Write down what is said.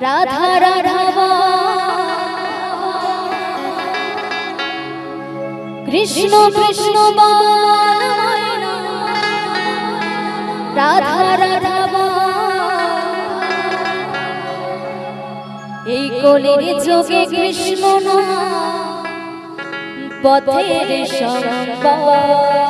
রাধা রাধা। কৃষ্ণ কৃষ্ণ রাধা রাধা এই কলির যোগে কৃষ্ণ না পথের সম্পদ